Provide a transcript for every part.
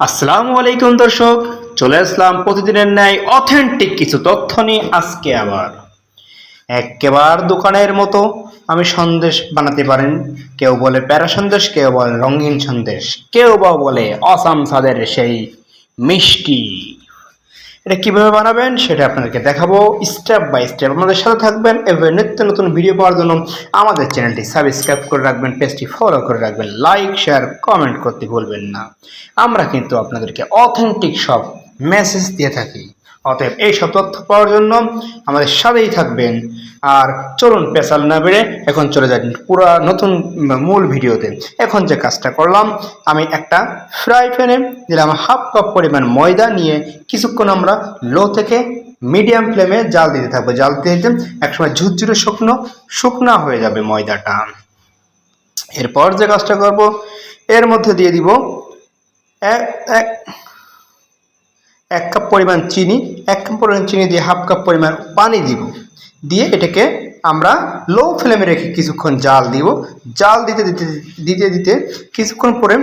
আসসালামু আলাইকুম দর্শক, চলে আসলাম প্রতিদিনের ন্যায় অথেন্টিক কিছু তথ্য নিয়ে আজকে আবার। একেবার দোকানের মতো আমি সন্দেশ বানাতে পারেন, কেউ বলে প্যারা সন্দেশ, কেউ বলে রঙিন সন্দেশ, কেউ বা বলে অসাম সাদের সেই মিষ্টি। এটা কীভাবে বানাবেন সেটা আপনাদেরকে দেখাবো স্টেপ বাই স্টেপ আমাদের সাথে থাকবেন এভাবে নিত্য নতুন ভিডিও পাওয়ার জন্য আমাদের চ্যানেলটি সাবস্ক্রাইব করে রাখবেন পেজটি ফলো করে রাখবেন লাইক শেয়ার কমেন্ট করতে ভুলবেন না। আমরা কিন্তু আপনাদেরকে অথেন্টিক সব মেসেজ দিয়ে থাকি। অতএব এই সব তথ্য পাওয়ার জন্য আমাদের সাথেই থাকবেন। আর চলুন পেশাল না বেড়ে এখন চলে যান পুরো নতুন মূল ভিডিওতে। এখন যে কাজটা করলাম, আমি একটা ফ্রাই প্যানে দিলাম হাফ কাপ পরিমাণ ময়দা নিয়ে কিছুক্ষণ আমরা লো থেকে মিডিয়াম ফ্লেমে জাল দিতে থাকব। জাল দিতে দিতে একসময় ঝুরঝুরে শুকনো, শুকনা হয়ে যাবে ময়দাটা। এরপর যে কাজটা করব, এর মধ্যে দিয়ে দিব এক এক এক কাপ পরিমাণ চিনি এক কাপ পরিমাণ চিনি দিয়ে হাফ কাপ পরিমাণ পানি দিব। দিয়ে এটাকে আমরা লো ফ্লেমে রেখে কিছুক্ষণ জাল দিব। জাল দিতে দিতে দিতে দিতে কিছুক্ষণ পরে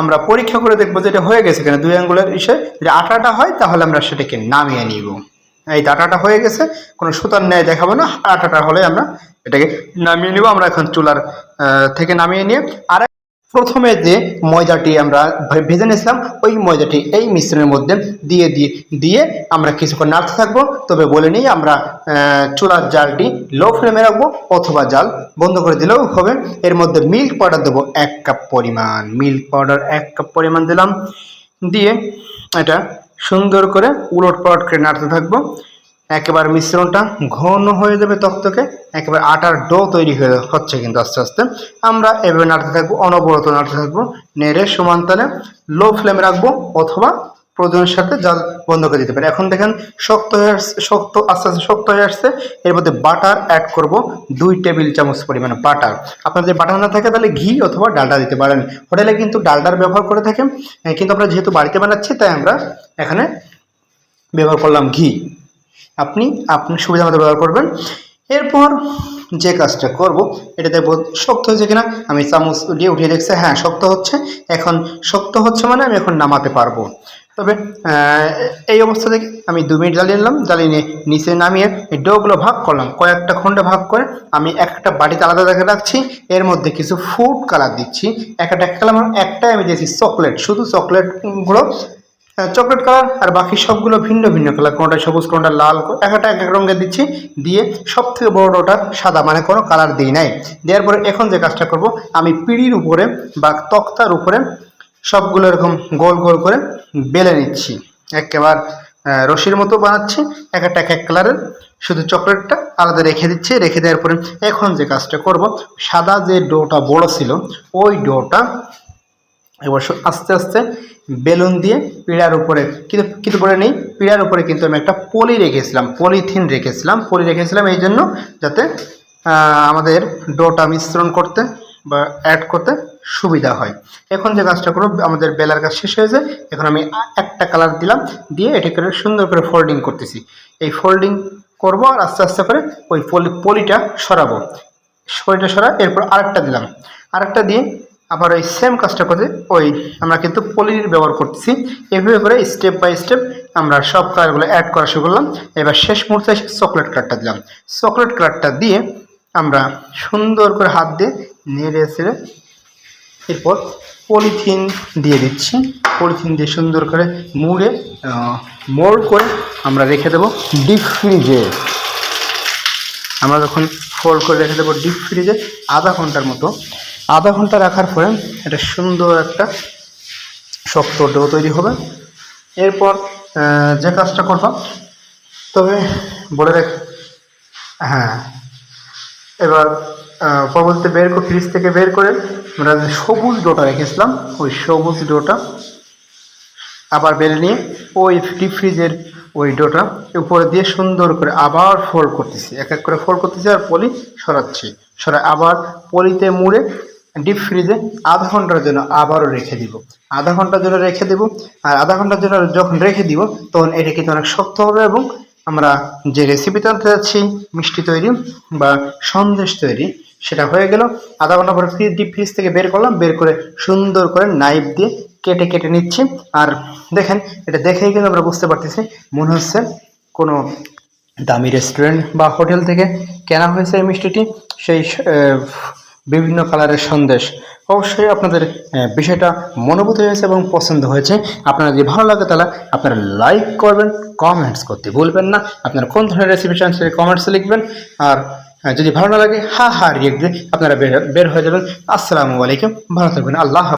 আমরা পরীক্ষা করে দেখব যে এটা হয়ে গেছে কেন। দুই আঙ্গুলের বিষয় যদি আটাটা হয়, তাহলে আমরা সেটাকে নামিয়ে নিব। এই আটাটা হয়ে গেছে, কোনো সুতার ন্যায় দেখাবো না। আটাটা হলে আমরা এটাকে নামিয়ে নিব। আমরা এখন চুলার থেকে নামিয়ে নিয়ে আর প্রথমে যে ময়দাটি আমরা ভেজে নিয়েছিলাম, ওই ময়দাটি এই মিশ্রণের মধ্যে দিয়ে দিয়ে দিয়ে আমরা কিছুক্ষণ নাড়তে থাকব। তবে বলে নিই, আমরা চুলার জালটি লো ফ্লেমে রাখব অথবা জাল বন্ধ করে দিলেও হবে। এর মধ্যে মিল্ক পাউডার দেবো এক কাপ পরিমাণ। মিল্ক পাউডার এক কাপ পরিমাণ দিলাম। দিয়ে এটা সুন্দর করে উলট পালট করে নাড়তে থাকব। একেবারে মিশ্রণটা ঘন হয়ে যাবে তক্তকে একেবারে আটার ডো তৈরি হয়ে হচ্ছে কিন্তু আস্তে আস্তে। আমরা এভাবে নাড়তে থাকব, অনবরত নাড়তে থাকব, নেড়ে সমান লো ফ্লেমে রাখব অথবা প্রয়োজনের সাথে জাল বন্ধ করে দিতে পারি। এখন দেখেন শক্ত হয়ে আসছে শক্ত, আস্তে আস্তে শক্ত হয়ে আসছে। এর মধ্যে বাটার অ্যাড করব দুই টেবিল চামচ পরিমাণে বাটার আপনার যদি বাটার না থাকে তাহলে ঘি অথবা ডালডা দিতে পারেন। হোটেলে কিন্তু ডালডার ব্যবহার করে থাকেন কিন্তু আমরা যেহেতু বাড়িতে বানাচ্ছি, তাই আমরা এখানে ব্যবহার করলাম ঘি। আপনি আপনার সুবিধা মতো ব্যবহার করবেন। এরপর যে কাজটা করব এটা দেখব শক্ত হয়েছে কিনা, আমি চামচ দিয়ে উঠিয়ে দেখছি হ্যাঁ শক্ত হচ্ছে। এখন শক্ত হচ্ছে মানে আমি এখন নামাতে পারব। তবে এই অবস্থা থেকে আমি দু মিনিট জ্বালিয়ে নিলাম, জ্বালিয়ে নিয়ে নিচে নামিয়ে এই ডোগুলো ভাগ করলাম। কয়েকটা খণ্ডে ভাগ করে আমি একটা বাটিতে আলাদা রেখে রাখছি। এর মধ্যে কিছু ফুড কালার দিচ্ছি। একটা একটা কালার একটাই আমি দিয়েছি, চকলেট। শুধু চকলেটগুলো চকলেট কালার আর বাকি সবগুলো ভিন্ন ভিন্ন কালার কোনোটা সবুজ, কোনোটা লাল। এক একটা এক এক রঙের দিচ্ছি। দিয়ে সব থেকে বড়টা সাদা মানে কোনো কালার দিই নাই। দেওয়ার পরে এখন যে কাজটা করব, আমি পিঁড়ির উপরে বা তক্তার উপরে সবগুলো এরকম গোল গোল করে বেলে নিচ্ছি। একেবার রশির মতো বানাচ্ছি। এক একটা এক এক কালারের শুধু চকলেটটা আলাদা রেখে দিচ্ছি। রেখে দেওয়ার পরে এখন যে কাজটা করব, সাদা যে ডোটা বড় ছিল, ওই ডোটা এবার আস্তে আস্তে বেলুন দিয়ে পিড়ার উপরে, কিন্তু কিন্তু বলে নেই, পিড়ার উপরে কিন্তু আমি একটা পলি রেখেছিলাম, পলিথিন রেখেছিলাম, পলি রেখেছিলাম এই জন্য যাতে আমাদের ডোটা মিশ্রণ করতে বা অ্যাড করতে সুবিধা হয়। এখন যে কাজটা করব, আমাদের বেলার কাজ শেষ হয়েছে, এখন আমি একটা কালার দিলাম, দিয়ে এটা করে সুন্দর করে ফোল্ডিং করতেছি। এই ফোল্ডিং করব আর আস্তে আস্তে করে ওই পলি, পলিটা সরাবো। পলিটা সরা, এরপর আরেকটা দিলাম। আরেকটা দিয়ে আবার ওই সেম কাজটা করতে ওই আমরা কিন্তু পলির ব্যবহার করতেছি। এভাবে করে স্টেপ বাই স্টেপ আমরা সব কালারগুলো অ্যাড করা শুরু করলাম। এবার শেষ মুহূর্তে এসে চকলেট কালারটা দিলাম। চকলেট কালারটা দিয়ে আমরা সুন্দর করে হাত দিয়ে নেড়ে ছেড়ে এরপর পলিথিন দিয়ে দিচ্ছি। পলিথিন দিয়ে সুন্দর করে মুড়ে মোল্ড করে আমরা রেখে দেবো ডিপ ফ্রিজে আমরা যখন ফোল্ড করে রেখে দেবো ডিপ ফ্রিজে আধা ঘণ্টার মতো আধা ঘণ্টা রাখার পরে এটা সুন্দর একটা শক্ত ডো তৈরি হবে। এরপর যে কাজটা করবা, তবে বলে রাখ হ্যাঁ এবার পরবর্তীতে বের করে, ফ্রিজ থেকে বের করে আমরা যে সবুজ ডোটা রেখেছিলাম, ওই সবুজ ডোটা আবার বেলে নিয়ে ওই ডিপ ফ্রিজের ওই ডোটা উপরে দিয়ে সুন্দর করে আবার ফোল্ড করতেছি। এক এক করে ফোল্ড করতেছি আর পলি সরাচ্ছি। সরাই আবার পলিতে মুড়ে ডিপ ফ্রিজে আধা ঘণ্টার জন্য আবারও রেখে দিব। আধা ঘণ্টার জন্য রেখে দেব। আর আধা ঘণ্টার জন্য যখন রেখে দিব, তখন এটা কিন্তু অনেক শক্ত হবে এবং আমরা যে রেসিপিতে আনতে যাচ্ছি, মিষ্টি তৈরি বা সন্দেশ তৈরি, সেটা হয়ে গেল। আধা ঘণ্টা পরে ফ্রিজ ডিপ ফ্রিজ থেকে বের করলাম, বের করে সুন্দর করে নাইফ দিয়ে কেটে কেটে নিচ্ছি। আর দেখেন, এটা দেখেই কিন্তু আমরা বুঝতে পারতেছি, মনে হচ্ছে কোনো দামি রেস্টুরেন্ট বা হোটেল থেকে কেনা হয়েছে এই মিষ্টিটি। সেই বিভিন্ন কালারের সন্দেশ। অবশ্যই আপনাদের বিষয়টা মনোভূত হয়েছে এবং পছন্দ হয়েছে। আপনারা যদি ভালো লাগে তাহলে আপনারা লাইক করবেন কমেন্টস করতে ভুলবেন না। আপনারা কোন ধরনের রেসিপি চান সেটা কমেন্টসে লিখবেন। আর যদি ভালো না লাগে, হা হা রিয়েক্ট দিয়ে আপনারা বের হয়ে যাবেন। আসসালামু আলাইকুম, ভালো থাকবেন, আল্লাহ।